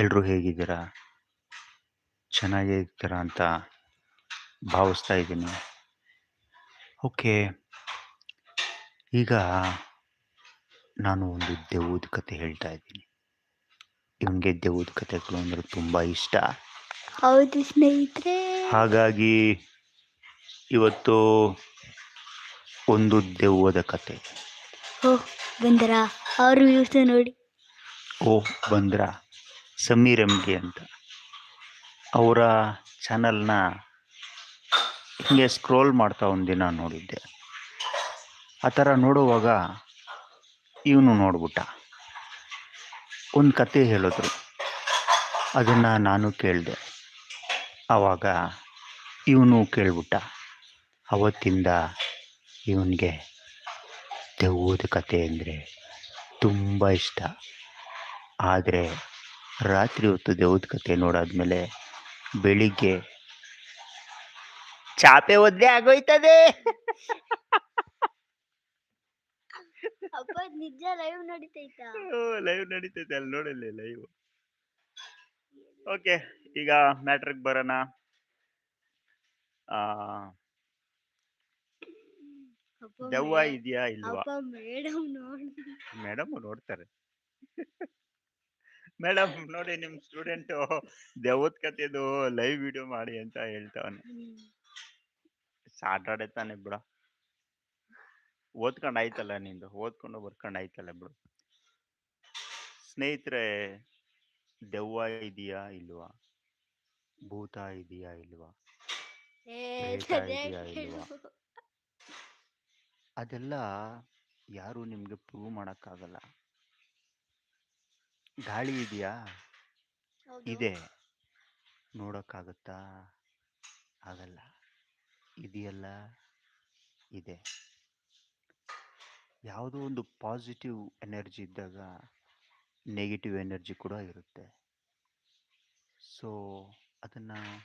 ಎಲ್ರೂ ಹೇಗಿದ್ದೀರಾ? ಚೆನ್ನಾಗೇ ಇರ್ತೀರಾ ಅಂತ ಭಾವಿಸ್ತಾ ಇದ್ದೀನಿ. ಓಕೆ. ಈಗ ನಾನು ಒಂದು ದೆವ್ವದ ಕತೆ ಹೇಳ್ತಾ ಇದ್ದೀನಿ. ಇವನಿಗೆ ದೆವ್ವದ ಕತೆಗಳು ಅಂದರೆ ತುಂಬ ಇಷ್ಟ. ಹೌದು ಸ್ನೇಹಿತರೆ. ಹಾಗಾಗಿ ಇವತ್ತು ಒಂದು ದೆವ್ವದ ಕತೆ. ಓ ಬಂದ್ರಾ? ಅವ್ರ ವ್ಯೂಸ್ ನೋಡಿ. ಓ ಬಂದ್ರ? ಸಮೀರ್ ಎಮ್ಗೆ ಅಂತ. ಅವರ ಚಾನಲ್ನ ಹಿಂಗೆ ಸ್ಕ್ರೋಲ್ ಮಾಡ್ತಾ ಒಂದಿನ ನೋಡಿದ್ದೆ. ಆ ಥರ ನೋಡುವಾಗ ಇವನು ನೋಡ್ಬಿಟ್ಟ. ಒಂದು ಕತೆ ಹೇಳಿದ್ರು. ಅದನ್ನು ನಾನು ಕೇಳಿದೆ. ಆವಾಗ ಇವನು ಕೇಳ್ಬಿಟ್ಟ. ಅವತ್ತಿಂದ ಇವನಿಗೆ ದೆವ್ವದ ಕತೆ ಅಂದರೆ ತುಂಬ ಇಷ್ಟ. ಆದರೆ ರಾತ್ರಿ ಹೊತ್ತು ದೇವದ ಕತೆ ನೋಡಾದ್ಮೇಲೆ ಬೆಳಿಗ್ಗೆ ಚಾಪೆ ಒದ್ದೆ ಆಗೋಯ್ತದೆ. ನಿಜ ಲೈವ್ ನಡೀತೈತಾ? ಲೈವ್ ನಡೀತೈತೆ ಅಲ್ಲಿ ನೋಡಲ್ಲ ಲೈವ್ ಓಕೆ ಈಗ ಮ್ಯಾಟ್ರಿಗೆ ಬರೋಣ. ದೆವ್ವ ಇದೆಯಾ ಇಲ್ವಾ? ಮೇಡಮ್ ನೋಡ್ತಾರೆ. ಮೇಡಮ್ ನೋಡಿ ನಿಮ್ ಸ್ಟೂಡೆಂಟ್ ದೇವತ್ ಕತೆದು ಲೈವ್ ವಿಡಿಯೋ ಮಾಡಿ ಅಂತ ಹೇಳ್ತಾವನೆ. ಸಾಟರ್ಡೆ ತಾನೆ ಬಿಡ. ಓದ್ಕೊಂಡ್ ಆಯ್ತಲ್ಲ ನಿಂದು? ಓದ್ಕೊಂಡು ಬರ್ಕೊಂಡ್ ಆಯ್ತಲ್ಲ ಬಿಡು. ಸ್ನೇಹಿತರೆ ದೆವ್ವ ಇದೆಯಾ ಇಲ್ವಾ? ಭೂತ ಇದೆಯಾ ಇಲ್ವಾ? ಇಲ್ವಾ? ಅದೆಲ್ಲ ಯಾರು ನಿಮ್ಗೆ ಪ್ರೂವ್ ಮಾಡಕ್ಕಾಗಲ್ಲ. ಗಾಳಿ ಇದೆಯಾ. ಇದೆ. ನೋಡೋಕ್ಕಾಗತ್ತಾ? ಆಗಲ್ಲ. ಇದೆಯಲ್ಲ? ಇದೆ. ಯಾವುದೋ ಒಂದು ಪಾಸಿಟಿವ್ ಎನರ್ಜಿ ಇದ್ದಾಗ ನೆಗೆಟಿವ್ ಎನರ್ಜಿ ಕೂಡ ಇರುತ್ತೆ. ಸೊ ಅದನ್ನು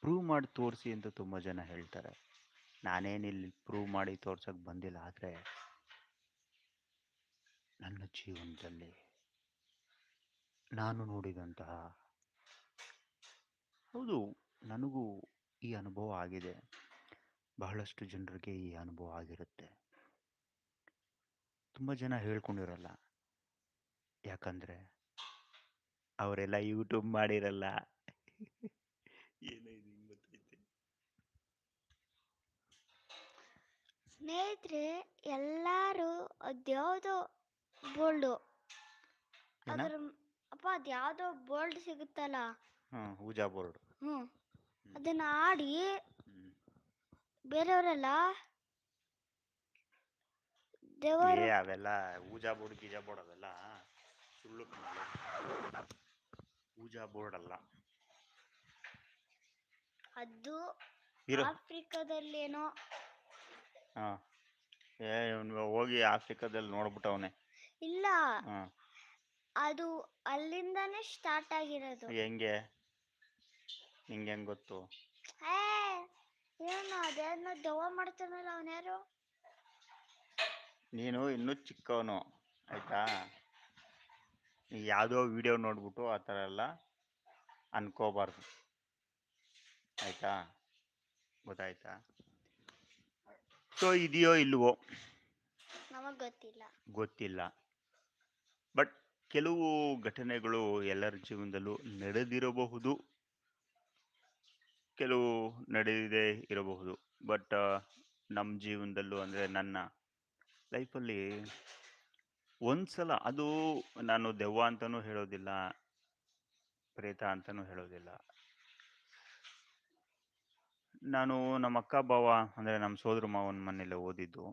ಪ್ರೂವ್ ಮಾಡಿ ತೋರಿಸಿ ಅಂತ ತುಂಬ ಜನ ಹೇಳ್ತಾರೆ. ನಾನೇನಿಲ್ಲಿ ಪ್ರೂವ್ ಮಾಡಿ ತೋರ್ಸೋಕ್ಕೆ ಬಂದಿಲ್ಲ ಆದರೆ ನನ್ನ ಜೀವನದಲ್ಲಿ ನಾನು ನೋಡಿದಂತಹ ಹೌದು ನನಗೂ ಈ ಅನುಭವ ಆಗಿದೆ. ಬಹಳಷ್ಟು ಜನರಿಗೆ ಈ ಅನುಭವ ಆಗಿರುತ್ತೆ. ತುಂಬ ಜನ ಹೇಳ್ಕೊಂಡಿರಲ್ಲ ಯಾಕಂದರೆ ಅವರೆಲ್ಲ ಯೂಟ್ಯೂಬ್ ಮಾಡಿರಲ್ಲ. ಸ್ನೇಹಿತರೆ ಎಲ್ಲರೂ ಅದ್ಯಾವ್ದೋ ಬೋಲ್ಡು ಅದರ ಅಪ್ಪ ಯಾವ್ದೋ ಬೋಲ್ಡ್ ಸಿಗುತ್ತಲ್ಲ? ಹಾಂ ಹೂಜಾ ಬೋರ್ಡ್ ಹ್ಮ್. ಅದನ್ನ ಆಡಿ. ಬೇರೆಯವರೆಲ್ಲ ದೇವರು ಏ ಅವೆಲ್ಲ ಊಜಾ ಬೋರ್ಡ್ ಗೀಜಾ ಬೋರ್ಡ್ ಅವೆಲ್ಲ ಸುಳ್ಳು. ಊಜಾ ಬೋರ್ಡ್ ಅಲ್ಲ. ಅದು ಇರು. ಆಫ್ರಿಕಾದಲ್ಲೇನೋ. ಹಾ. ಏ ಇವ್ನು ಹೋಗಿ ಆಫ್ರಿಕಾದಲ್ಲಿ ನೋಡ್ಬಿಟ್ಟವನೆ. ಇಲ್ಲ. ಹಾ. ಅದು ಅಲ್ಲಿಂದಾನೇ ಸ್ಟಾರ್ಟ್ ಆಗಿರೋದು. ಹೆಂಗೆ? ನಿಂಗೆ ಹೆಂಗ್ ಗೊತ್ತು? ಏ ಏನು ಅದೇನೋ ದೆವ್ವ ಮಾಡ್ತಾನಲ್ಲ ಅವನ್ಯಾರು ನೀನು ಇನ್ನೂ ಚಿಕ್ಕವನು ಆಯ್ತಾ? ನೀ ಯಾವುದೋ ವಿಡಿಯೋ ನೋಡ್ಬಿಟ್ಟು ಆ ಥರ ಎಲ್ಲ ಅನ್ಕೋಬಾರ್ದು. ಆಯ್ತಾ? ಗೊತ್ತಾಯ್ತಾ? ಸೊ ಇದೆಯೋ ಇಲ್ವೋ? ನಮಗೆ ಗೊತ್ತಿಲ್ಲ. ಗೊತ್ತಿಲ್ಲ. ಬಟ್ ಕೆಲವು ಘಟನೆಗಳು ಎಲ್ಲರ ಜೀವನದಲ್ಲೂ ನಡೆದಿರಬಹುದು. ಕೆಲವು ನಡೆದಿದೆ ಇರಬಹುದು. ಬಟ್ ನಮ್ಮ ಜೀವನದಲ್ಲೂ ಅಂದರೆ ನನ್ನ ಲೈಫಲ್ಲಿ ಒಂದ್ಸಲ ಅದು ನಾನು ದೆವ್ವ ಅಂತಲೂ ಹೇಳೋದಿಲ್ಲ, ಪ್ರೇತ ಅಂತಲೂ ಹೇಳೋದಿಲ್ಲ. ನಾನು ನಮ್ಮ ಅಕ್ಕ ಬಾವ ಅಂದರೆ ನಮ್ಮ ಸೋದರ ಮಾವನ ಮನೇಲಿ ಓದಿದ್ದು.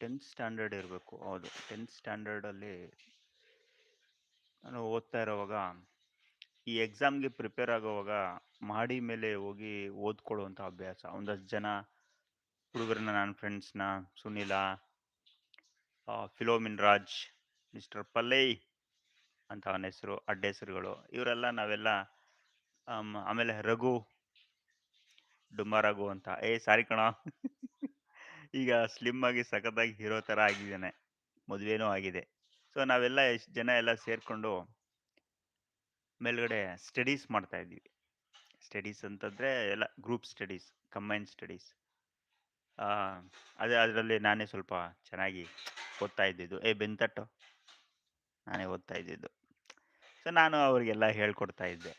ಟೆಂತ್ ಸ್ಟ್ಯಾಂಡರ್ಡ್ ಇರಬೇಕು. ಹೌದು. ಟೆಂತ್ ಸ್ಟ್ಯಾಂಡರ್ಡಲ್ಲಿ ನಾನು ಓದ್ತಾ ಇರೋವಾಗ ಈ ಎಕ್ಸಾಮ್ಗೆ ಪ್ರಿಪೇರ್ ಆಗೋವಾಗ ಮಾಡಿ ಮೇಲೆ ಹೋಗಿ ಓದ್ಕೊಳ್ಳುವಂಥ ಅಭ್ಯಾಸ. ಒಂದಷ್ಟು ಜನ ಹುಡುಗರನ್ನ ನನ್ನ ಫ್ರೆಂಡ್ಸ್ನ ಸುನಿಲ ಫಿಲೋಮಿನ್ ರಾಜ್ ಮಿಸ್ಟರ್ ಪಲ್ಲೈ ಅಂತ ಅವನ ಹೆಸರು ಅಡ್ಡ ಹೆಸರುಗಳು. ಇವರೆಲ್ಲ ನಾವೆಲ್ಲ ಆಮ್, ಆಮೇಲೆ ರಘು ಡುಮ್ಮ ರಘು ಅಂತ. ಏ ಸಾರಿ ಕಣ. ಈಗ ಸ್ಲಿಮ್ ಆಗಿ ಸಖತ್ತಾಗಿ ಹೀರೋ ಥರ ಆಗಿದ್ದಾನೆ ಮದುವೆನೂ ಆಗಿದೆ ಸೊ ನಾವೆಲ್ಲ ಎಷ್ಟು ಜನ ಎಲ್ಲ ಸೇರ್ಕೊಂಡು ಮೇಲ್ಗಡೆ ಸ್ಟಡೀಸ್ ಮಾಡ್ತಾ ಇದ್ವಿ. ಸ್ಟಡೀಸ್ ಅಂತಂದ್ರೆ ಎಲ್ಲ ಗ್ರೂಪ್ ಸ್ಟಡೀಸ್, ಕಂಬೈನ್ ಸ್ಟಡೀಸ್. ಅದೇ ಅದರಲ್ಲಿ ನಾನೇ ಸ್ವಲ್ಪ ಚೆನ್ನಾಗಿ ಓದ್ತಾ ಇದ್ದಿದ್ದು. "ಏ ಬೆಂತಟ್ಟು ತಟ್ಟು" ನಾನೇ ಓದ್ತಾ ಇದ್ದಿದ್ದು. ಸೊ ನಾನು ಅವರಿಗೆಲ್ಲ ಹೇಳ್ಕೊಡ್ತಾ ಇದ್ದೆ.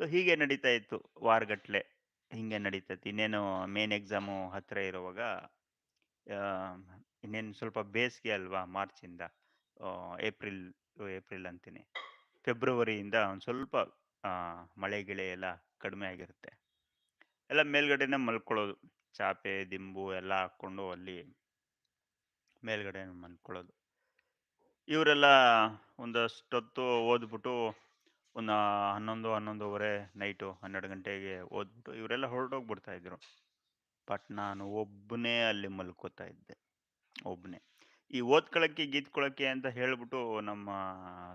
ಸೊ ಹೀಗೆ ನಡೀತಾ ಇತ್ತು ವಾರಗಟ್ಲೆ. ಹಿಂಗೆ ನಡೀತೈತಿ ಇನ್ನೇನು ಮೇನ್ ಎಕ್ಸಾಮು ಹತ್ರ ಇರುವಾಗ ಇನ್ನೇನು ಸ್ವಲ್ಪ ಬೇಸಿಗೆ ಅಲ್ವಾ ಮಾರ್ಚಿಂದ ಏಪ್ರಿಲ್ ಏಪ್ರಿಲ್ ಅಂತೀನಿ. ಫೆಬ್ರವರಿಯಿಂದ ಒಂದು ಸ್ವಲ್ಪ ಮಳೆ ಗಿಳೆ ಎಲ್ಲ ಕಡಿಮೆ ಆಗಿರುತ್ತೆ. ಎಲ್ಲ ಮೇಲ್ಗಡೆನೆ ಮಲ್ಕೊಳ್ಳೋದು. ಚಾಪೆ, ದಿಂಬು ಎಲ್ಲ ಹಾಕ್ಕೊಂಡು ಅಲ್ಲಿ ಮೇಲ್ಗಡೆನೆ ಮಲ್ಕೊಳ್ಳೋದು. ಇವರೆಲ್ಲ ಒಂದಷ್ಟೊತ್ತು ಓದ್ಬಿಟ್ಟು ಒಂದು 11, 11:30 ನೈಟು 12 ಗಂಟೆಗೆ ಓದ್ಬಿಟ್ಟು ಇವರೆಲ್ಲ ಹೊರಟೋಗ್ಬಿಡ್ತಾ ಇದ್ರು. ಬಟ್ ನಾನು ಒಬ್ಬನೇ ಅಲ್ಲಿ ಮಲ್ಕೋತಾ ಇದ್ದೆ. ಒಬ್ಬನೇ. ಈ ಓದ್ಕೊಳಕ್ಕೆ, ಗೀತ್ಕೊಳ್ಳೋಕ್ಕೆ ಅಂತ ಹೇಳ್ಬಿಟ್ಟು ನಮ್ಮ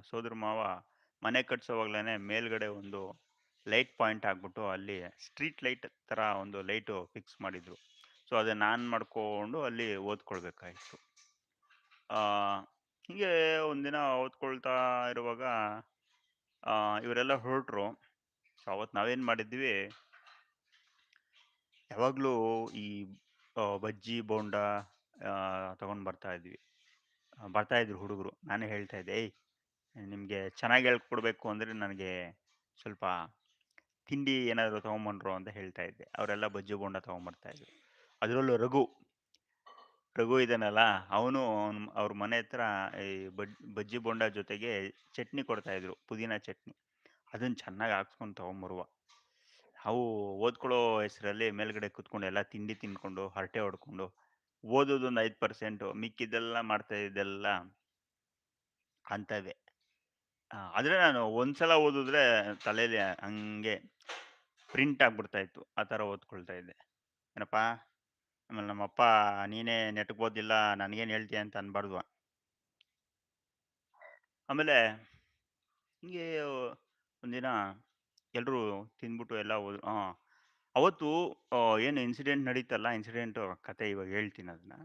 ಸೋದರ ಮಾವ ಮನೆ ಕಟ್ಸೋವಾಗ್ಲೇನೆ ಮೇಲ್ಗಡೆ ಒಂದು ಲೈಟ್ ಪಾಯಿಂಟ್ ಹಾಕ್ಬಿಟ್ಟು ಅಲ್ಲಿ ಸ್ಟ್ರೀಟ್ ಲೈಟ್ ಥರ ಒಂದು ಲೈಟು ಫಿಕ್ಸ್ ಮಾಡಿದ್ರು. ಸೊ ಅದನ್ನ ಆನ್ ಮಾಡ್ಕೊಂಡು ಅಲ್ಲಿ ಓದ್ಕೊಳ್ಬೇಕಾಗಿತ್ತು. ಆ, ಹೀಗೆ ಒಂದಿನ ಓದ್ಕೊಳ್ತಾ ಇರುವಾಗ ಇವರೆಲ್ಲ ಹೊರಟ್ರು. ಸೊ ಅವತ್ತು ನಾವೇನ್ ಮಾಡಿದ್ವಿ ಯಾವಾಗ್ಲೂ ಈ ಬಜ್ಜಿ, ಬೋಂಡ ತಗೊಂಡು ಬರ್ತಾ ಇದ್ವಿ. ಬರ್ತಾ ಇದ್ರು ಹುಡುಗರು. ನಾನೇ ಹೇಳ್ತಾ ಇದ್ದೆ, "ಏಯ್ ನಿಮ್ಗೆ ಚೆನ್ನಾಗಿ ಹೇಳ್ಕೊಡ್ಬೇಕು ಅಂದ್ರೆ ನನಗೆ ಸ್ವಲ್ಪ ತಿಂಡಿ ಏನಾದರೂ ತೊಗೊಂಬಂದ್ರು ಅಂತ ಹೇಳ್ತಾ ಇದ್ದೆ. ಅವರೆಲ್ಲ ಬಜ್ಜಿ, ಬೋಂಡ ತಗೊಂಬರ್ತಾ ಇದ್ರು. ಅದರಲ್ಲೂ ರಘು ರಘು ಇದನ್ನಲ್ಲ ಅವನು ಅವ್ರ ಮನೆ ಹತ್ರ ಈ ಬಜ್ ಬಜ್ಜಿ, ಬೋಂಡ ಜೊತೆಗೆ ಚಟ್ನಿ ಕೊಡ್ತಾ ಇದ್ರು. ಪುದೀನ ಚಟ್ನಿ. ಅದನ್ನ ಚೆನ್ನಾಗಿ ಹಾಕ್ಸ್ಕೊಂಡು ತಗೊಂಬರುವ. ನಾವು ಓದ್ಕೊಳ್ಳೋ ಹೆಸರಲ್ಲಿ ಮೇಲ್ಗಡೆ ಕೂತ್ಕೊಂಡು ಎಲ್ಲ ತಿಂಡಿ ತಿನ್ಕೊಂಡು, ಹರಟೆ ಹೊಡ್ಕೊಂಡು, ಓದೋದೊಂದು 5% ಮಿಕ್ಕಿದೆಲ್ಲ ಮಾಡ್ತಾ ಇದ್ದೆಲ್ಲ ಅಂಥವೇ. ಇದೆ ಆದ್ರೆ ನಾನು ಒಂದ್ಸಲ ಓದಿದ್ರೆ ತಲೆಯಲ್ಲಿ ಹಂಗೆ ಪ್ರಿಂಟ್ ಆಗ್ಬಿಡ್ತಾ ಇತ್ತು. ಆ ಥರ ಓದ್ಕೊಳ್ತಾ ಇದ್ದೆ. ಏನಪ್ಪಾ ಆಮೇಲೆ ನಮ್ಮಪ್ಪ ನೀನೇ ನೆಟ್ಗೆ ಓದಿಲ್ಲ ನನಗೇನು ಹೇಳ್ತೀಯ ಅಂತ ಅನ್ಬಾರ್ದು. ಆಮೇಲೆ ಹಿಂಗೆ ಒಂದಿನ ಎಲ್ರೂ ತಿಂದ್ಬಿಟ್ಟು ಎಲ್ಲ ಹೋದ್ರು. ಆ, ಅವತ್ತು ಏನು ಇನ್ಸಿಡೆಂಟ್ ನಡೀತಲ್ಲ ಇನ್ಸಿಡೆಂಟು ಕತೆ ಇವಾಗ ಹೇಳ್ತೀನಿ ಅದನ್ನ.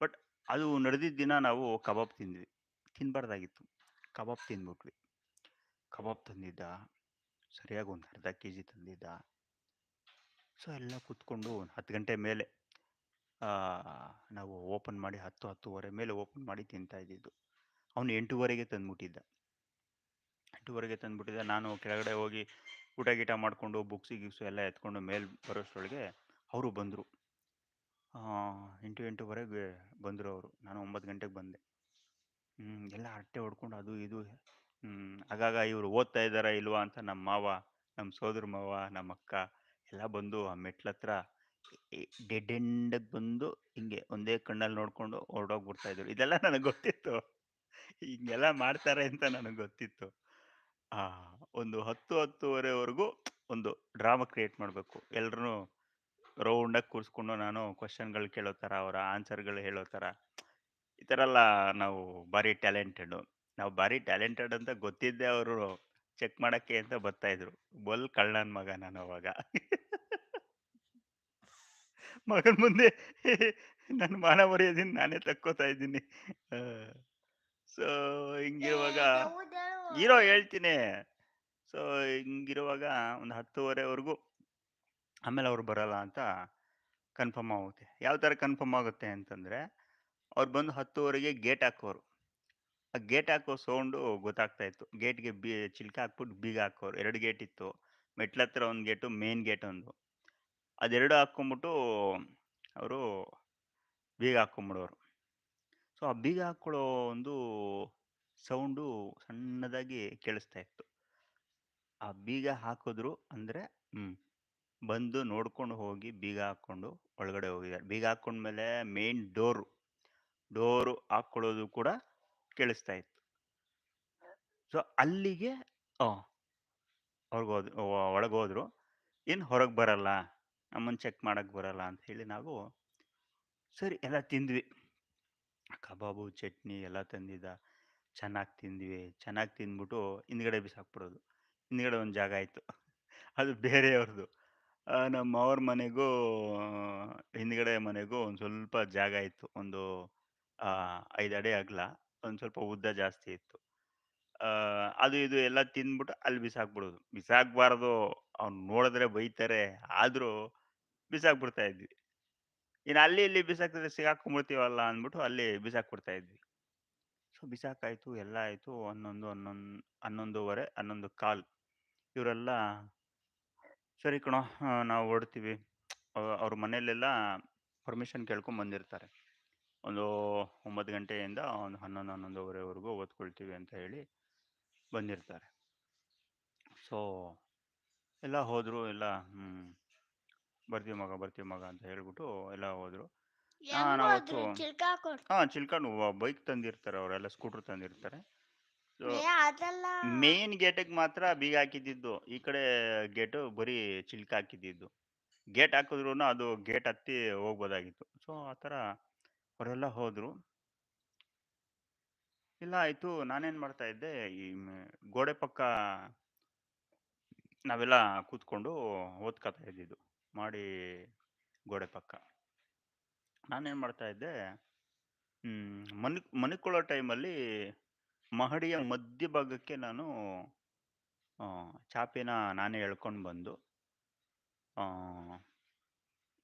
ಬಟ್ ಅದು ನಡೆದಿದ್ದ ದಿನ ನಾವು ಕಬಾಬ್ ತಿಂದ್ವಿ. ತಿನ್ಬಾರ್ದಾಗಿತ್ತು. ಕಬಾಬ್ ತಿಂದ್ಬಿಟ್ವಿ. ಕಬಾಬ್ ತಂದಿದ್ದ. ಸರಿಯಾಗಿ ಒಂದು ಅರ್ಧ ಕೆ ಜಿ ತಂದಿದ್ದ. ಸೊ ಎಲ್ಲ ಕೂತ್ಕೊಂಡು 10 ಗಂಟೆ ಮೇಲೆ ನಾವು ಓಪನ್ ಮಾಡಿ 10, 10:30 ಮೇಲೆ ಓಪನ್ ಮಾಡಿ ತಿಂತಾ ಇದ್ದಿದ್ದು. ಅವನು 8:30ಗೆ ತಂದ್ಬಿಟ್ಟಿದ್ದ. 8:30ಗೆ ತಂದುಬಿಟ್ಟಿದೆ ನಾನು ಕೆಳಗಡೆ ಹೋಗಿ ಊಟ ಗೀಟ ಮಾಡ್ಕೊಂಡು ಬುಕ್ಸು ಗಿಕ್ಸು ಎಲ್ಲ ಎತ್ಕೊಂಡು ಮೇಲ್ ಬರೋಷ್ಟ್ರೊಳಗೆ ಅವರು ಬಂದ್ರು. 8, 8:30ಗೆ ಬಂದ್ರು ಅವರು. ನಾನು ಒಂಬತ್ತು ಗಂಟೆಗೆ ಬಂದೆ. ಎಲ್ಲ ಹರಟೆ ಹೊಡ್ಕೊಂಡು ಅದು ಇದು ಆಗಾಗ ಇವರು ಓದ್ತಾ ಇದ್ದಾರಾ ಇಲ್ವಾ ಅಂತ ನಮ್ಮ ಮಾವ, ನಮ್ಮ ಸೋದರ ಮಾವ, ನಮ್ಮ ಅಕ್ಕ ಎಲ್ಲ ಬಂದು ಆ ಮೆಟ್ಲತ್ರ ಡೆಡ್ ಎಂಡಿಗೆ ಬಂದು ಹಿಂಗೆ ಒಂದೇ ಕಣ್ಣಲ್ಲಿ ನೋಡ್ಕೊಂಡು ಹೊರಟೋಗ್ಬಿಡ್ತಾ ಇದ್ರು. ಇದೆಲ್ಲ ನನಗೆ ಗೊತ್ತಿತ್ತು. ಹಿಂಗೆಲ್ಲ ಮಾಡ್ತಾರೆ ಅಂತ ನನಗೆ ಗೊತ್ತಿತ್ತು. ಆ, ಒಂದು 10, 10:30ವರೆಗೂ ಒಂದು ಡ್ರಾಮಾ ಕ್ರಿಯೇಟ್ ಮಾಡ್ಬೇಕು. ಎಲ್ರನ್ನೂ ರೌಂಡಾಗಿ ಕೂರಿಸ್ಕೊಂಡು ನಾನು ಕ್ವೆಶ್ಚನ್‌ಗಳು ಕೇಳೋ ಥರ, ಅವರ ಆನ್ಸರ್‌ಗಳು ಹೇಳೋ ಥರ. ಈ ಥರ ಎಲ್ಲ ನಾವು ಭಾರಿ ಟ್ಯಾಲೆಂಟೆಡು. ನಾವು ಭಾರಿ ಟ್ಯಾಲೆಂಟೆಡ್ ಅಂತ ಗೊತ್ತಿದ್ದೇ ಅವರು ಚೆಕ್ ಮಾಡಕ್ಕೆ ಅಂತ ಬರ್ತಾ ಇದ್ರು. ಬಲ್ ಕಳ್ಳನ ಮಗ ನಾನು ಅವಾಗ. ಮಗನ ಮುಂದೆ ನನ್ನ ಮಾನ ಮರ್ಯಾದೆನ ನಾನೇ ತಕ್ಕೋತಾ ಇದ್ದೀನಿ. ಸೊ ಹಿಂಗಿರುವಾಗ ಇರೋ ಹೇಳ್ತೀನಿ. ಸೊ ಹಿಂಗಿರುವಾಗ ಒಂದು 10:30ವರೆಗೂ ಆಮೇಲೆ ಅವ್ರು ಬರಲ್ಲ ಅಂತ ಕನ್ಫರ್ಮ್ ಆಗುತ್ತೆ. ಯಾವ ಥರ ಕನ್ಫರ್ಮ್ ಆಗುತ್ತೆ ಅಂತಂದರೆ ಅವ್ರು ಬಂದು 10:30ಗೆ ಗೇಟ್ ಹಾಕೋರು. ಆ ಗೇಟ್ ಹಾಕೋ ಸೌಂಡು ಗೊತ್ತಾಗ್ತಾ ಇತ್ತು. ಗೇಟ್‌ಗೆ ಬಿ ಚಿಲ್ಕ ಹಾಕ್ಬಿಟ್ಟು ಬೀಗ ಹಾಕೋರು. ಎರಡು ಗೇಟ್ ಇತ್ತು. ಮೆಟ್ಲತ್ರ ಒಂದು ಗೇಟು, ಮೇನ್ ಗೇಟ್ ಒಂದು. ಅದೆರಡು ಹಾಕ್ಕೊಂಬಿಟ್ಟು ಅವರು ಬೀಗ ಹಾಕ್ಕೊಂಬಿಡೋರು. ಸೊ ಆ ಬೀಗ ಹಾಕ್ಕೊಳ್ಳೋ ಒಂದು ಸೌಂಡು ಸಣ್ಣದಾಗಿ ಕೇಳಿಸ್ತಾ ಇತ್ತು. ಆ ಬೀಗ ಹಾಕಿದ್ರು ಅಂದರೆ ಹ್ಞೂ ಬಂದು ನೋಡ್ಕೊಂಡು ಹೋಗಿ ಬೀಗ ಹಾಕ್ಕೊಂಡು ಒಳಗಡೆ ಹೋಗಿದ್ದಾರೆ. ಬೀಗ ಹಾಕ್ಕೊಂಡ್ಮೇಲೆ ಮೇನ್ ಡೋರು, ಡೋರು ಹಾಕ್ಕೊಳ್ಳೋದು ಕೂಡ ಕೇಳಿಸ್ತಾ ಇತ್ತು. ಸೊ ಅಲ್ಲಿಗೆ ಆ, ಹೊರಗೋದ್ರು ಒಳಗೋದ್ರು. ಏನು ಹೊರಗೆ ಬರಲ್ಲ. ನಮ್ಮನ್ನು ಚೆಕ್ ಮಾಡೋಕ್ಕೆ ಬರಲ್ಲ ಅಂತ ಹೇಳಿ ನಾವು ಸರಿ ಎಲ್ಲ ತಿಂದ್ವಿ. ಕಬಾಬು, ಚಟ್ನಿ ಎಲ್ಲ ತಂದಿದ್ದ. ಚೆನ್ನಾಗಿ ತಿಂದ್ವಿ. ಚೆನ್ನಾಗಿ ತಿಂದ್ಬಿಟ್ಟು ಹಿಂದ್ಗಡೆ ಬಿಸಾಕ್ಬಿಡೋದು. ಹಿಂದ್ಗಡೆ ಒಂದು ಜಾಗ ಇತ್ತು. ಅದು ಬೇರೆಯವ್ರದ್ದು ನಮ್ಮ ಅವ್ರ ಮನೆಗೂ, ಹಿಂದ್ಗಡೆ ಮನೆಗೂ ಒಂದು ಸ್ವಲ್ಪ ಜಾಗ ಇತ್ತು. ಒಂದು ಐದು 5 ಅಡಿ ಅಗಲ. ಒಂದು ಸ್ವಲ್ಪ ಉದ್ದ ಜಾಸ್ತಿ ಇತ್ತು. ಅದು ಇದು ಎಲ್ಲ ತಿಂದ್ಬಿಟ್ಟು ಅಲ್ಲಿ ಬಿಸಾಕ್ಬಿಡೋದು. ಬಿಸಾಕ್ಬಾರ್ದು, ಅವ್ನು ನೋಡಿದ್ರೆ ಬೈತಾರೆ. ಆದರೂ ಬಿಸಾಕ್ಬಿಡ್ತಾ ಇದ್ವಿ. ಇನ್ನು ಅಲ್ಲಿ ಇಲ್ಲಿ ಬಿಸಾಕಿದ್ರೆ ಸಿಗಾಕೊಂಡ್ಬಿಡ್ತೀವಲ್ಲ ಅಂದ್ಬಿಟ್ಟು ಅಲ್ಲಿ ಬಿಸಾಕ್ಬಿಡ್ತಾ ಇದ್ವಿ. ಸೊ ಬಿಸಾಕಾಯಿತು ಎಲ್ಲ ಆಯ್ತು. 11, 11 11:30, 11:15 ಇವರೆಲ್ಲ ಸರಿ ಕಣೋ ನಾವು ಹೊರಡ್ತೀವಿ. ಅ ಅವ್ರ ಮನೆಯಲ್ಲೆಲ್ಲ ಪರ್ಮಿಷನ್ ಕೇಳ್ಕೊಂಡ್ ಬಂದಿರ್ತಾರೆ. ಒಂದು ಒಂಬತ್ತು ಗಂಟೆಯಿಂದ ಒಂದು 11, 11:30ವರೆಗೂ ಓದ್ಕೊಳ್ತೀವಿ ಅಂತ ಹೇಳಿ ಬಂದಿರ್ತಾರೆ. ಸೊ ಎಲ್ಲ ಹೋದ್ರು. ಎಲ್ಲ. ಬರ್ತೀವಿ ಮಗ, ಬರ್ತೀವಿ ಮಗ ಅಂತ ಹೇಳ್ಬಿಟ್ಟು ಎಲ್ಲ ಹೋದ್ರು. ಚಿಲ್ಕ ಹಾ, ಚಿಲ್ಕನು ಬೈಕ್ ತಂದಿರ್ತಾರೆ ಅವರೆಲ್ಲ ಸ್ಕೂಟರ್ ತಂದಿರ್ತಾರೆ. ಮೇನ್ ಗೇಟ್ ಮಾತ್ರ ಬೀಗ ಹಾಕಿದ್ದಿದ್ದು. ಈ ಕಡೆ ಗೇಟ್ ಬರೀ ಚಿಲ್ಕ ಹಾಕಿದ್ದಿದ್ದು. ಗೇಟ್ ಹಾಕಿದ್ರು ಅದು ಗೇಟ್ ಹತ್ತಿ ಹೋಗ್ಬೋದಾಗಿತ್ತು. ಸೊ ಆತರ ಥರ ಅವರೆಲ್ಲ ಹೋದ್ರು. ಇಲ್ಲ ಆಯ್ತು. ನಾನೇನ್ ಮಾಡ್ತಾ ಇದ್ದೆ, ಈ ಗೋಡೆ ಪಕ್ಕ ನಾವೆಲ್ಲ ಕೂತ್ಕೊಂಡು ಓದ್ಕೊತಾ ಇದ್ದಿದ್ದು. ಮಾಡಿ ಗೋಡೆ ಪಕ್ಕ. ನಾನೇನ್ ಮಾಡ್ತಾ ಇದ್ದೆ, ಮನಿ ಮಲ್ಕೊಳ್ಳೋ ಟೈಮಲ್ಲಿ ಮಹಡಿಯ ಮಧ್ಯಭಾಗಕ್ಕೆ ನಾನು ಆ ಚಾಪೆನ ನಾನೇ ಎಳ್ಕೊಂಡು ಬಂದು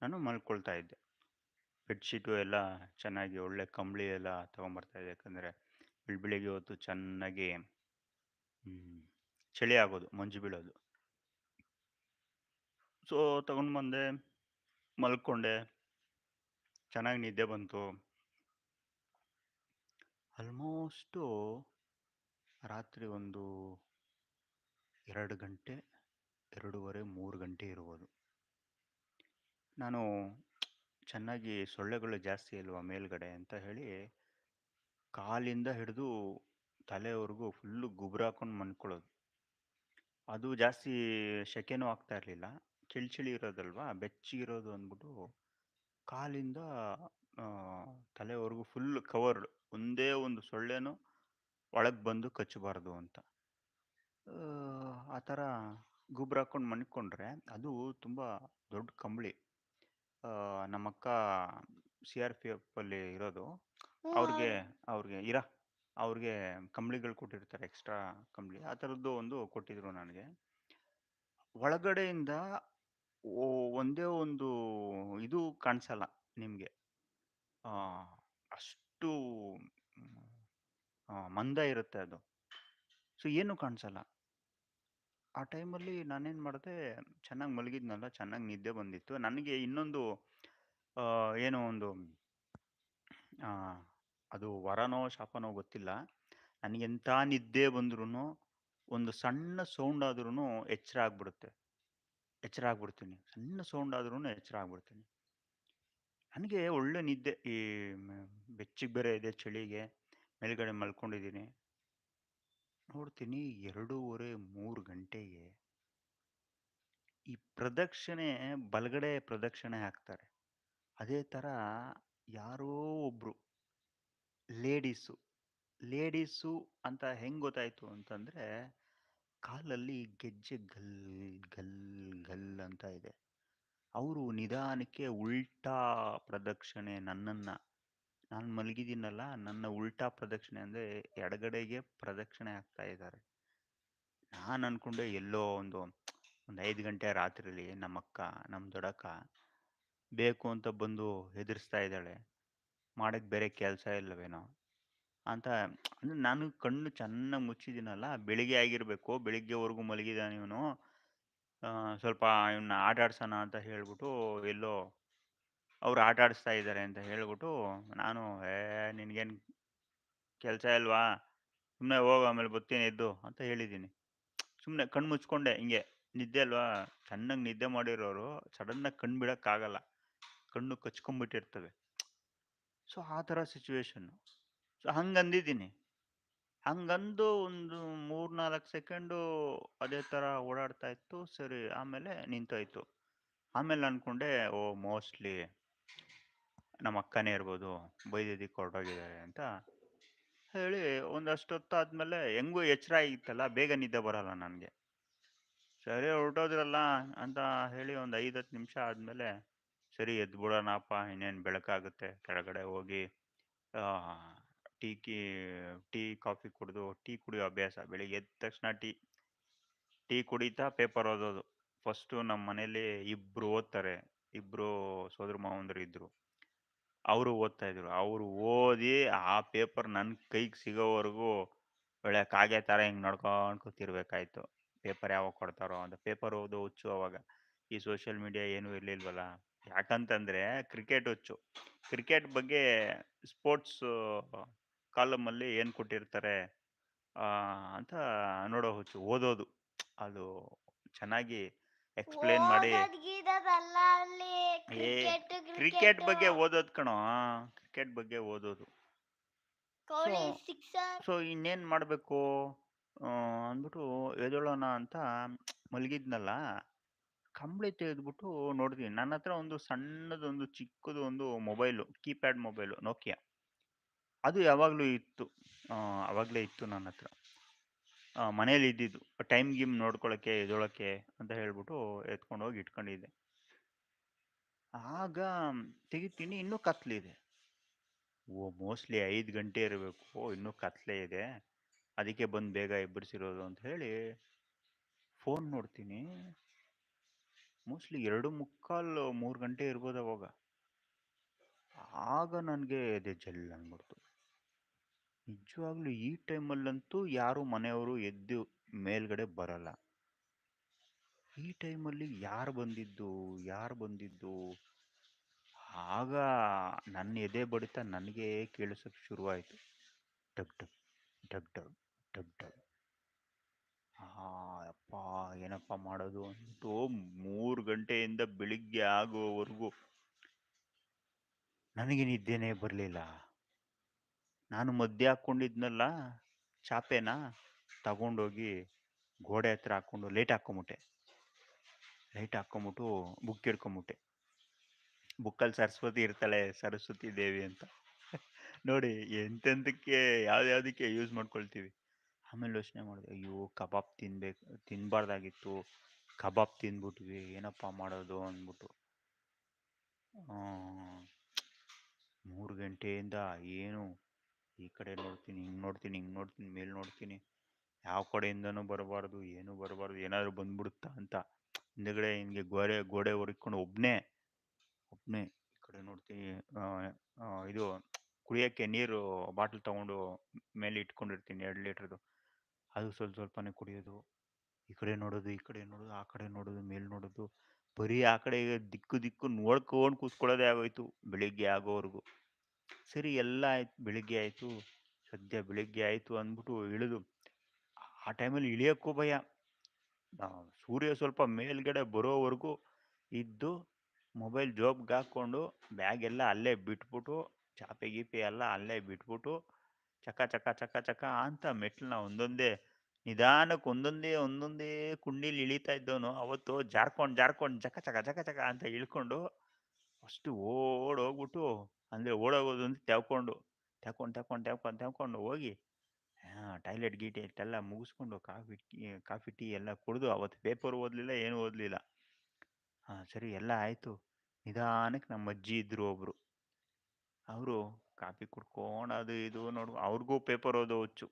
ನಾನು ಮಲ್ಕೊಳ್ತಾ ಇದ್ದೆ. ಬೆಡ್‌ಶೀಟು ಎಲ್ಲ ಚೆನ್ನಾಗಿ ಒಳ್ಳೆ ಕಂಬಳಿ ಎಲ್ಲ ತೊಗೊಂಬರ್ತಾ ಇದ್ದೆ. ಯಾಕಂದ್ರೆ ಬೆಳ್ ಬೆಳಿಗ್ಗೆ ಹೊತ್ತು ಚೆನ್ನಾಗಿ ಚಳಿ ಆಗೋದು, ಮಂಜು ಬೀಳೋದು. ಸೊ ತಗೊಂಡು ಬಂದೆ, ಮಲ್ಕೊಂಡೆ. ಚೆನ್ನಾಗಿ ನಿದ್ದೆ ಬಂತು. ಆಲ್ಮೋಸ್ಟು ರಾತ್ರಿ ಒಂದು ಎರಡು ಗಂಟೆ, 2:30, 3 ಗಂಟೆ ಇರ್ಬೋದು. ನಾನು ಚೆನ್ನಾಗಿ ಸೊಳ್ಳೆಗಳು ಜಾಸ್ತಿ ಇಲ್ವಾ ಮೇಲ್ಗಡೆ ಅಂತ ಹೇಳಿ, ಕಾಲಿಂದ ಹಿಡಿದು ತಲೆವರೆಗೂ ಫುಲ್ಲು ಗುಬುರಾಕೊಂಡು ಮನ್ಕೊಳ್ಳೋದು ಅದು ಜಾಸ್ತಿ ಸೆಕೆನೂ ಆಗ್ತಾ ಇರಲಿಲ್ಲ ಚಳಿ ಚಳಿ ಇರೋದಲ್ವಾ, ಬೆಚ್ಚಗಿರೋದು ಅಂದ್ಬಿಟ್ಟು ಕಾಲಿಂದ ಆ ತಲೆವರೆಗೂ ಫುಲ್ ಕವರ್ಡ್. ಒಂದೇ ಒಂದು ಸೊಳ್ಳೆನು ಒಳಗೆ ಬಂದು ಕಚ್ಚಬಾರ್ದು ಅಂತ. ಆ, ಆ ಥರ ಗುಬ್ರಾಕೊಂಡು ಮಲ್ಕೊಂಡ್ರೆ ಅದು ತುಂಬಾ ದೊಡ್ಡ ಕಂಬಳಿ. ಆ, ನಮ್ಮಕ್ಕ ಎಫ್ ಅಲ್ಲಿ ಇರೋದು. ಅವ್ರಿಗೆ ಅವ್ರು ಅವ್ರಿಗೆ ಇರ ಅವ್ರಿಗೆ ಕಂಬಳಿಗಳು ಕೊಟ್ಟಿರ್ತಾರೆ ಎಕ್ಸ್ಟ್ರಾ ಕಂಬಳಿ ಆ ಥರದ್ದು ಒಂದು ಕೊಟ್ಟಿದ್ರು ನನಗೆ. ಒಳಗಡೆಯಿಂದ ಒಂದೇ ಒಂದು ಇದು ಕಾಣಿಸಲ್ಲ ನಿಮಗೆ. ಅಷ್ಟು ಮಂದ ಇರುತ್ತೆ ಅದು. ಸೊ ಏನು ಕಾಣ್ಸಲ್ಲ. ಆ ಟೈಮಲ್ಲಿ ನಾನೇನು ಮಾಡಿದೆ, ಚೆನ್ನಾಗಿ ಮಲಗಿದ್ನಲ್ಲ, ಚೆನ್ನಾಗಿ ನಿದ್ದೆ ಬಂದಿತ್ತು. ನನಗೆ ಇನ್ನೊಂದು ಏನು ಒಂದು ಅದು ವರನೋ ಶಾಪನೋ ಗೊತ್ತಿಲ್ಲ. ನನಗೆ ಎಂಥ ನಿದ್ದೆ ಬಂದ್ರೂ ಒಂದು ಸಣ್ಣ ಸೌಂಡ್ ಆದ್ರೂನು ಎಚ್ಚರ ಆಗ್ಬಿಡುತ್ತೆ. ಎಚ್ಚರ ಆಗ್ಬಿಡ್ತೀನಿ. ಸಣ್ಣ ಸೌಂಡ್ ಆದ್ರೂ ಎಚ್ಚರ ಆಗ್ಬಿಡ್ತೀನಿ. ನನಗೆ ಒಳ್ಳೆ ನಿದ್ದೆ. ಈ ಬೆಚ್ಚಿಗೆ ಬೇರೆ ಇದೆ ಚಳಿಗೆ. ಮೇಲ್ಗಡೆ ಮಲ್ಕೊಂಡಿದ್ದೀನಿ. ನೋಡ್ತೀನಿ 2:30, 3 ಗಂಟೆಗೆ ಈ ಪ್ರದಕ್ಷಿಣೆ ಬಲಗಡೆ ಪ್ರದಕ್ಷಿಣೆ ಹಾಕ್ತಾರೆ. ಅದೇ ಥರ ಯಾರೋ ಒಬ್ಬರು ಲೇಡೀಸು, ಲೇಡೀಸು ಅಂತ ಹೆಂಗೆ ಗೊತ್ತಾಯಿತು ಅಂತಂದ್ರೆ, ಕಾಲಲ್ಲಿ ಗೆಜ್ಜೆ ಗಲ್ ಗಲ್ ಗಲ್ ಅಂತ ಇದೆ. ಅವರು ನಿಧಾನಕ್ಕೆ ಉಲ್ಟಾ ಪ್ರದಕ್ಷಿಣೆ ನನ್ನನ್ನು ನಾನು ಮಲಗಿದ್ದೀನಲ್ಲ, ನನ್ನ ಉಲ್ಟಾ ಪ್ರದಕ್ಷಿಣೆ ಅಂದರೆ ಎಡಗಡೆಗೆ ಪ್ರದಕ್ಷಿಣೆ ಆಗ್ತಾ ಇದ್ದಾರೆ. ನಾನು ಅಂದ್ಕೊಂಡೆ ಎಲ್ಲೋ ಒಂದು ಒಂದು ಐದು ಗಂಟೆ ರಾತ್ರಿಲಿ ನಮ್ಮಕ್ಕ, ನಮ್ಮ ದೊಡ್ಡಕ್ಕ ಬೇಕು ಅಂತ ಬಂದು ಹೆದರಿಸ್ತಾ ಇದ್ದಾಳೆ. ಮಾಡೋಕ್ಕೆ ಬೇರೆ ಕೆಲಸ ಇಲ್ಲವೇನೋ ಅಂತ ಅಂದರೆ ನಾನು ಕಣ್ಣು ಚೆನ್ನಾಗಿ ಮುಚ್ಚಿದ್ದೀನಲ್ಲ, ಬೆಳಿಗ್ಗೆ ಆಗಿರಬೇಕು ಬೆಳಿಗ್ಗೆವರೆಗೂ ಮಲಗಿದ್ದಾನೆ ಇವನು. ಸ್ವಲ್ಪ ಇವನ್ನ ಆಟ ಆಡ್ಸೋಣ ಅಂತ ಹೇಳ್ಬಿಟ್ಟು ಎಲ್ಲೋ ಅವ್ರು ಆಟ ಆಡಿಸ್ತಾ ಇದ್ದಾರೆ ಅಂತ ಹೇಳ್ಬಿಟ್ಟು, ನಾನು "ಏ ನಿನಗೇನು ಕೆಲಸ ಇಲ್ವಾ? ಸುಮ್ಮನೆ ಹೋಗು ಆಮೇಲೆ ಬರ್ತೀನಿ ಎದ್ದು" ಅಂತ ಹೇಳಿದ್ದೀನಿ. ಸುಮ್ಮನೆ ಕಣ್ಣು ಮುಚ್ಕೊಂಡೆ ಹಿಂಗೆ. ನಿದ್ದೆ ಅಲ್ವಾ, ಚೆನ್ನಾಗಿ ನಿದ್ದೆ ಮಾಡಿರೋರು ಸಡನ್ನಾಗಿ ಕಣ್ಣು ಬಿಡೋಕ್ಕಾಗಲ್ಲ ಕಣ್ಣು ಕಚ್ಕೊಂಡ್ಬಿಟ್ಟಿರ್ತವೆ. ಸೊ ಆ ಥರ ಸಿಚುವೇಷನ್ನು. ಸೊ ಹಂಗಂದಿದ್ದೀನಿ. ಹಂಗಂದು ಒಂದು 3, 4 ಸೆಕೆಂಡು ಅದೇ ಥರ ಓಡಾಡ್ತಾ ಇತ್ತು. ಸರಿ ಆಮೇಲೆ ನಿಂತೋಯ್ತು. ಆಮೇಲೆ ಅನ್ಕೊಂಡೆ ಓ ಮೋಸ್ಟ್‌ಲಿ ನಮ್ಮ ಅಕ್ಕನೇ ಇರ್ಬೋದು. ಬೈದಿದ್ದಕ್ಕೆ ಹೊರಟೋಗಿದ್ದಾರೆ ಅಂತ ಹೇಳಿ ಒಂದಷ್ಟೊತ್ತಾದ್ಮೇಲೆ ಹೆಂಗೂ ಎಚ್ಚರ ಆಗಿತ್ತಲ್ಲ, ಬೇಗ ನಿದ್ದೆ ಬರಲ್ಲ ನನಗೆ ಸರಿ ಹೊರಟೋದ್ರಲ್ಲ ಅಂತ ಹೇಳಿ ಒಂದು 5, 10 ನಿಮಿಷ ಆದ್ಮೇಲೆ, ಸರಿ ಎದ್ಬಿಡೋಣಪ್ಪ ಇನ್ನೇನ್ ಬೆಳಕಾಗುತ್ತೆ. ಕೆಳಗಡೆ ಹೋಗಿ ಟೀ ಕಿ ಟೀ, ಕಾಫಿ ಕುಡಿದು ಟೀ ಕುಡಿಯೋ ಅಭ್ಯಾಸ. ಬೆಳಿಗ್ಗೆ ಎದ್ದ ತಕ್ಷಣ ಟೀ. ಟೀ ಕುಡಿತಾ ಪೇಪರ್ ಓದೋದು. ಫಸ್ಟು ನಮ್ಮ ಮನೇಲಿ ಇಬ್ರು ಓದ್ತಾರೆ. ಇಬ್ರು ಸೋದರ ಮಾವಂದಿರು ಇದ್ದರು ಅವರು ಓದ್ತಾ ಇದ್ರು. ಅವರು ಓದಿ ಆ ಪೇಪರ್ ನನ್ನ ಕೈಗೆ ಸಿಗೋವರೆಗೂ ಒಳ್ಳೆ ಕಾಗೆ ತರ ಹಿಂಗೆ ನೋಡ್ಕೊಂಡು ಕೂತಿರ್ಬೇಕಾಯ್ತು. ಪೇಪರ್ ಯಾವಾಗ ಕೊಡ್ತಾರೋ ಅಂತ. ಪೇಪರ್ ಓದೋ ಹುಚ್ಚು ಅವಾಗ. ಈ ಸೋಷಿಯಲ್ ಮೀಡಿಯಾ ಏನೂ ಇರಲಿಲ್ವಲ್ಲ ಯಾಕಂತಂದ್ರೆ ಕ್ರಿಕೆಟ್ ಹುಚ್ಚು. ಕ್ರಿಕೆಟ್ ಬಗ್ಗೆ ಸ್ಪೋರ್ಟ್ಸು ಕಾಲಮಲ್ಲಿ ಏನು ಕೊಟ್ಟಿರ್ತಾರೆ ಅಂತ ನೋಡೋ ಹುಚ್ಚು. ಓದೋದು. ಅದು ಚೆನ್ನಾಗಿ ಎಕ್ಸ್‌ಪ್ಲೇನ್ ಮಾಡಿ ಕ್ರಿಕೆಟ್ ಬಗ್ಗೆ ಓದೋದು ಕಣೋ. ಕ್ರಿಕೆಟ್ ಬಗ್ಗೆ ಓದೋದು. ಸೊ ಇನ್ನೇನ್ ಮಾಡ್ಬೇಕು ಅಂದ್ಬಿಟ್ಟು ಎದೊಳೋಣ ಅಂತ ಮಲಗಿದ್ನಲ್ಲ, ಕಂಬಳಿ ತೆಗೆದ್ಬಿಟ್ಟು ನೋಡಿದ್ವಿ ನನ್ನ ಹತ್ರ ಒಂದು ಸಣ್ಣದೊಂದು ಚಿಕ್ಕದು ಒಂದು ಮೊಬೈಲು, ಕೀಪ್ಯಾಡ್ ಮೊಬೈಲು ನೋಕಿಯಾ. ಅದು ಯಾವಾಗಲೂ ಇತ್ತು. ಆವಾಗಲೇ ಇತ್ತು ನನ್ನ ಹತ್ರ. ಮನೇಲಿ ಇದ್ದಿದ್ದು. ಟೈಮ್ ಗಿಮ್ ನೋಡ್ಕೊಳ್ಳೋಕ್ಕೆ ಎದೊಳಕ್ಕೆ ಅಂತ ಹೇಳ್ಬಿಟ್ಟು ಎತ್ಕೊಂಡು ಹೋಗಿ ಇಟ್ಕೊಂಡಿದ್ದೆ. ಆಗ ತೆಗಿತೀನಿ, ಇನ್ನೂ ಕತ್ಲಿದೆ. ಓ, ಮೋಸ್ಟ್‌ಲಿ ಐದು ಗಂಟೆ ಇರಬೇಕು. ಇನ್ನೂ ಕತ್ಲೆ ಇದೆ. ಅದಕ್ಕೆ ಬಂದು ಬೇಗ ಎಬ್ಬರಿಸಿರೋದು ಅಂತ ಹೇಳಿ ಫೋನ್ ನೋಡ್ತೀನಿ. ಮೋಸ್ಟ್‌ಲಿ 2:45 3 ಗಂಟೆ ಇರ್ಬೋದು ಅವಾಗ. ಆಗ ನನಗೆ ಎದೆ ಜಲ್ ಅಂದ್ಬಿಡ್ತು. ನಿಜವಾಗ್ಲೂ ಈ ಟೈಮಲ್ಲಂತೂ ಯಾರು ಮನೆಯವರು ಎದ್ದು ಮೇಲ್ಗಡೆ ಬರಲ್ಲ. ಈ ಟೈಮಲ್ಲಿ ಯಾರು ಬಂದಿದ್ದು? ಯಾರು ಬಂದಿದ್ದು? ಆಗ ನನ್ನ ಎದೆ ಬಡಿತ ನನಗೆ ಕೇಳಿಸೋಕೆ ಶುರುವಾಯಿತು ಡಗ್ ಡಗ್, ಡಗ್ ಡಗ್, ಡಗ್ ಡಗ್. ಅಪ್ಪ ಏನಪ್ಪ ಮಾಡೋದು ಅಂತೂ ಮೂರು ಗಂಟೆಯಿಂದ ಬೆಳಿಗ್ಗೆ ಆಗೋವರೆಗೂ ನನಗೆ ನಿದ್ದೆನೇ ಬರ್ಲಿಲ್ಲ. ನಾನು ಮದ್ಯ ಹಾಕ್ಕೊಂಡಿದ್ನಲ್ಲ ಚಾಪೆನ, ತಗೊಂಡೋಗಿ ಗೋಡೆ ಹತ್ರ ಹಾಕ್ಕೊಂಡು ಲೈಟ್ ಹಾಕ್ಕೊಂಬಿಟ್ಟೆ. ಲೈಟ್ ಹಾಕ್ಕೊಂಬಿಟ್ಟು ಬುಕ್ ಹಿಡ್ಕೊಂಬಿಟ್ಟೆ. ಬುಕ್ಕಲ್ಲಿ ಸರಸ್ವತಿ ಇರ್ತಾಳೆ, ಸರಸ್ವತಿ ದೇವಿ ಅಂತ. ನೋಡಿ ಎಂತೆಂತಕ್ಕೆ ಯಾವ್ದ್ಯಾವ್ದಕ್ಕೆ ಯೂಸ್ ಮಾಡ್ಕೊಳ್ತೀವಿ. ಆಮೇಲೆ ಯೋಚನೆ ಮಾಡಿದೆ, ಅಯ್ಯೋ! ಕಬಾಬ್ ತಿನ್ಬೇಕು ತಿನ್ಬಾರ್ದಾಗಿತ್ತು. ಕಬಾಬ್ ತಿನ್ಬಿಟ್ವಿ ಏನಪ್ಪಾ ಮಾಡೋದು ಅಂದ್ಬಿಟ್ಟು. ಮೂರು 3 ಗಂಟೆಯಿಂದ ಏನು ಈ ಕಡೆ ನೋಡ್ತೀನಿ, ಹಿಂಗೆ ನೋಡ್ತೀನಿ, ಹಿಂಗೆ ನೋಡ್ತೀನಿ, ಮೇಲ್ ನೋಡ್ತೀನಿ. ಯಾವ ಕಡೆಯಿಂದನೂ ಬರಬಾರ್ದು, ಏನೂ ಬರಬಾರ್ದು. ಏನಾದರೂ ಬಂದ್ಬಿಡುತ್ತಾ ಅಂತ. ಹಿಂದ್ಗಡೆ ಹಿಂಗೆ ಗೋಡೆ ಗೋಡೆ ಹೊರಿಕೊಂಡು ಒಬ್ಬನೇ ಒಬ್ಬನೇ ಈ ಕಡೆ ನೋಡ್ತೀನಿ. ಇದು ಕುಡಿಯಕ್ಕೆ ನೀರು ಬಾಟಲ್ ತಗೊಂಡು ಮೇಲೆ ಇಟ್ಕೊಂಡಿರ್ತೀನಿ ಎರಡು ಲೀಟರ್‌ದು. ಅದು ಸ್ವಲ್ಪ ಸ್ವಲ್ಪನೇ ಕುಡಿಯೋದು. ಈ ಕಡೆ ನೋಡೋದು, ಈ ಕಡೆ ನೋಡೋದು, ಆ ಕಡೆ ನೋಡೋದು, ಮೇಲ್ ನೋಡೋದು. ಬರೀ ಆ ಕಡೆ ದಿಕ್ಕು ದಿಕ್ಕು ನೋಡ್ಕೊಂಡು ಕೂತ್ಕೊಳ್ಳೋದೇ ಆಗೋಯ್ತು ಬೆಳಿಗ್ಗೆ ಆಗೋವರೆಗೂ. ಸರಿ ಎಲ್ಲ ಆಯ್ತು. ಬೆಳಿಗ್ಗೆ ಆಯ್ತು. ಸದ್ಯ ಬೆಳಿಗ್ಗೆ ಆಯ್ತು ಅಂದ್ಬಿಟ್ಟು ಇಳಿದು, ಆ ಟೈಮಲ್ಲಿ ಇಳಿಯೋಕ್ಕೂ ಭಯ. ಸೂರ್ಯ ಸ್ವಲ್ಪ ಮೇಲ್ಗಡೆ ಬರೋವರೆಗೂ ಇದ್ದು, ಮೊಬೈಲ್ ಜೋಬ್ಗೆ ಹಾಕ್ಕೊಂಡು ಬ್ಯಾಗ್ ಎಲ್ಲ ಅಲ್ಲೇ ಬಿಟ್ಬಿಟ್ಟು, ಚಾಪೆ ಗೀಪೆ ಎಲ್ಲ ಅಲ್ಲೇ ಬಿಟ್ಬಿಟ್ಟು, ಚಕ ಚಕ ಚಕ ಚಕ ಅಂತ ಮೆಟ್ಲನ್ನ ಒಂದೊಂದೇ, ನಿಧಾನಕ್ಕೆ ಒಂದೊಂದೇ ಒಂದೊಂದೇ ಕುಂಡಿಲಿ ಇಳಿತಾ ಇದ್ದವನು, ಅವತ್ತು ಜಾರ್ಕೊಂಡು ಜಾರ್ಕೊಂಡು, ಚಕ ಚಕ ಚಕ ಚಕ ಅಂತ ಇಳ್ಕೊಂಡು, ಅಷ್ಟು ಓಡೋಗ್ಬಿಟ್ಟು ಅಂದರೆ ಓಡೋಗೋದು ಅಂತ ತೆವ್ಕೊಂಡು ತೆವ್ಕೊಂಡು ತೆವ್ಕೊಂಡು ತೆವ್ಕೊಂಡು ತೆವ್ಕೊಂಡು ಹೋಗಿ ಟಾಯ್ಲೆಟ್ ಗೀಟೆಟ್ ಎಲ್ಲ ಮುಗಿಸ್ಕೊಂಡು ಕಾಫಿ ಟೀ ಕಾಫಿ ಟೀ ಎಲ್ಲ ಕುಡಿದು ಅವತ್ತು ಪೇಪರ್ ಓದಲಿಲ್ಲ, ಏನೂ ಓದಲಿಲ್ಲ. ಹಾಂ, ಸರಿ, ಎಲ್ಲ ಆಯಿತು. ನಿಧಾನಕ್ಕೆ ನಮ್ಮ ಅಜ್ಜಿ ಇದ್ದರು ಒಬ್ಬರು ಅವರು ಕಾಫಿ ಕುಡ್ಕೊಂಡು ಅದು ಇದು ನೋಡ್, ಅವ್ರಿಗೂ ಪೇಪರ್ ಓದೋ ಹುಚ್ಚು.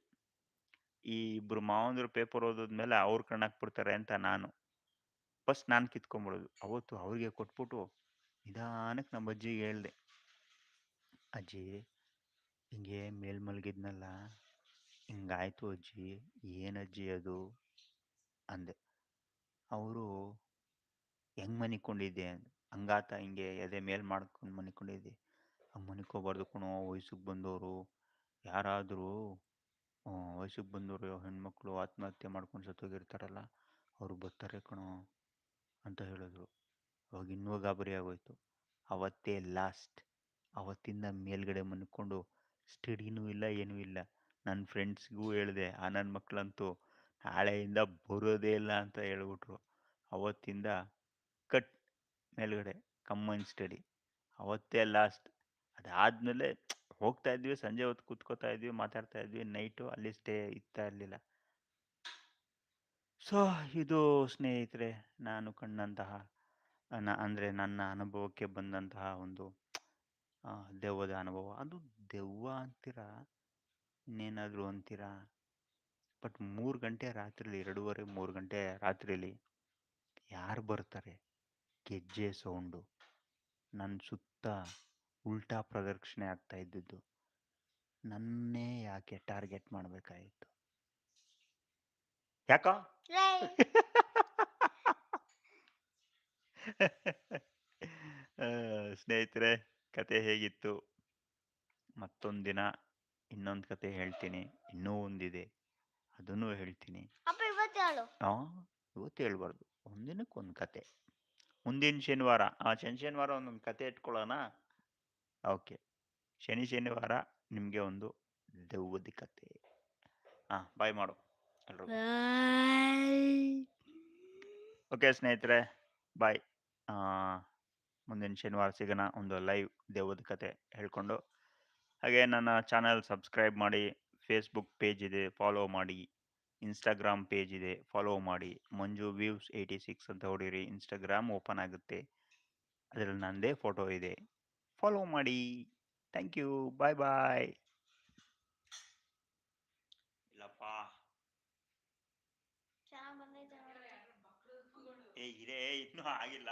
ಈ ಇಬ್ಬರು ಮಾವಂದಿರು ಪೇಪರ್ ಓದೋದ್ಮೇಲೆ ಅವ್ರ ಕಣ್ಣಾಕ್ ಬಿಡ್ತಾರೆ ಅಂತ ನಾನು. ಫಸ್ಟ್ ನಾನು ಕಿತ್ಕೊಂಬಿಡೋದು. ಅವತ್ತು ಅವ್ರಿಗೆ ಕೊಟ್ಬಿಟ್ಟು ನಿಧಾನಕ್ಕೆ ನಮ್ಮ ಅಜ್ಜಿಗೆ ಹೇಳ್ದೆ. ಅಜ್ಜಿ, ಹಿಂಗೆ ಮೇಲ್ ಮಲಗಿದ್ನಲ್ಲ, ಹಿಂಗಾಯ್ತು ಅಜ್ಜಿ, ಏನು ಅಜ್ಜಿ ಅದು? ಅಂದೆ. ಅವರು, ಹೆಂಗ್ ಮನಿಕೊಂಡಿದ್ದೆ? ಹಂಗಾತ ಹಿಂಗೆ ಎದೆ ಮೇಲ್ ಮಾಡ್ಕೊಂಡು ಮನಿಕೊಂಡಿದ್ದೆ. ಹಂಗೆ ಮನಿಕೋಬಾರ್ದು ಕಣೋ, ವಯಸ್ಸಿಗೆ ಬಂದವರು ಯಾರಾದರೂ ವಯಸ್ಸಿಗೆ ಬಂದವರು ಹೆಣ್ಮಕ್ಳು ಆತ್ಮಹತ್ಯೆ ಮಾಡ್ಕೊಂಡು ಸತ್ತೋಗಿರ್ತಾರಲ್ಲ, ಅವರು ಬರ್ತಾರೆ ಕಣೋ, ಅಂತ ಹೇಳಿದ್ರು. ಅವಾಗ ಇನ್ನೂ ಗಾಬರಿ ಆಗೋಯ್ತು. ಅವತ್ತೇ ಲಾಸ್ಟ್ ಅವತ್ತಿಂದ ಮೇಲ್ಗಡೆ ಮನ್ಕೊಂಡು ಸ್ಟಡಿನೂ ಇಲ್ಲ, ಏನೂ ಇಲ್ಲ. ನನ್ನ ಫ್ರೆಂಡ್ಸ್ಗೂ ಹೇಳಿದೆ, ಆ ನನ್ನ ಮಕ್ಕಳಂತೂ ನಾಳೆಯಿಂದ ಬರೋದೇ ಇಲ್ಲ ಅಂತ ಹೇಳ್ಬಿಟ್ರು. ಅವತ್ತಿಂದ ಕಟ್ ಮೇಲ್ಗಡೆ ಕಮ್ಮನ್ ಸ್ಟಡಿ ಅವತ್ತೇ ಲಾಸ್ಟ್ ಅದಾದಮೇಲೆ ಹೋಗ್ತಾ ಇದ್ವಿ, ಸಂಜೆ ಹೊತ್ತು ಕೂತ್ಕೋತಾ ಇದ್ವಿ, ಮಾತಾಡ್ತಾ ಇದ್ವಿ ನೈಟು ಅಲ್ಲಿ ಸ್ಟೇ ಇರ್ತಾ ಇರಲಿಲ್ಲ. ಸೊ, ಇದು ಸ್ನೇಹಿತರೆ, ನಾನು ಕಂಡಂತಹ ಅಂದರೆ ನನ್ನ ಅನುಭವಕ್ಕೆ ಬಂದಂತಹ ಒಂದು ದೆವ್ವದ ಅನುಭವ. ಅದು ದೆವ್ವ ಅಂತೀರ? ಇನ್ನೇನಾದರೂ ಅಂತೀರಾ? ಬಟ್ ಮೂರು ಗಂಟೆ ರಾತ್ರಿಲಿ ಎರಡೂವರೆ ಮೂರು ಗಂಟೆ ರಾತ್ರಿಲಿ ಯಾರು ಬರ್ತಾರೆ? ಗೆಜ್ಜೆ ಸೌಂಡು. ನನ್ನ ಸುತ್ತ ಉಲ್ಟಾ ಪ್ರದಕ್ಷಿಣೆ ಆಗ್ತಾ ಇದ್ದಿದ್ದು. ನನ್ನೇ ಯಾಕೆ ಟಾರ್ಗೆಟ್ ಮಾಡಬೇಕಾಯಿತು ಯಾಕ? ಸ್ನೇಹಿತರೆ ಕತೆ ಹೇಗಿತ್ತು? ಮತ್ತೊಂದು ದಿನ ಇನ್ನೊಂದು ಕತೆ ಹೇಳ್ತೀನಿ. ಇನ್ನೂ ಒಂದಿದೆ. ಅದನ್ನು ಹೇಳ್ತೀನಿ. ಅಪ್ಪ ಇವತ್ತು ಹೇಳ್ಬಾರ್ದು. ಒಂದಿನಕ್ಕೆ ಒಂದು ಕತೆ. ಮುಂದಿನ ಶನಿವಾರ. ಆ ಶನಿ ಶನಿವಾರ ಒಂದೊಂದು ಕತೆ ಇಟ್ಕೊಳ್ಳೋಣ? ಓಕೆ. ಶನಿ ಶನಿವಾರ ನಿಮಗೆ ಒಂದು ದೆವ್ವದ ಕತೆ. ಹಾಂ ಬಾಯ್ ಮಾಡು ಎಲ್ರಿಗೂ. ಓಕೆ ಸ್ನೇಹಿತರೆ ಬಾಯ್ ಮುಂದಿನ ಶನಿವಾರ ಸಿಗೋಣ ಒಂದು ಲೈವ್ ದೇವದ ಕತೆ ಹೇಳ್ಕೊಂಡು. ಹಾಗೆ ನನ್ನ ಚಾನಲ್ ಸಬ್ಸ್ಕ್ರೈಬ್ ಮಾಡಿ ಫೇಸ್ಬುಕ್ ಪೇಜ್ ಇದೆ ಫಾಲೋ ಮಾಡಿ ಇನ್ಸ್ಟಾಗ್ರಾಮ್ ಪೇಜ್ ಇದೆ ಫಾಲೋ ಮಾಡಿ. ಮಂಜು ವ್ಯೂಸ್ ಏಯ್ಟಿ ಸಿಕ್ಸ್ ಅಂತ ಹೊಡೀರಿ ಇನ್ಸ್ಟಾಗ್ರಾಮ್ ಓಪನ್ ಆಗುತ್ತೆ. ಅದರಲ್ಲಿ ನನ್ನದೇ ಫೋಟೋ ಇದೆ. ಫಾಲೋ ಮಾಡಿ. ಥ್ಯಾಂಕ್ ಯು ಬಾಯ್ ಬಾಯ್ ಇಲ್ಲಪ್ಪ. ಏ ಇರೇ ಇನ್ನೂ ಆಗಿಲ್ಲ.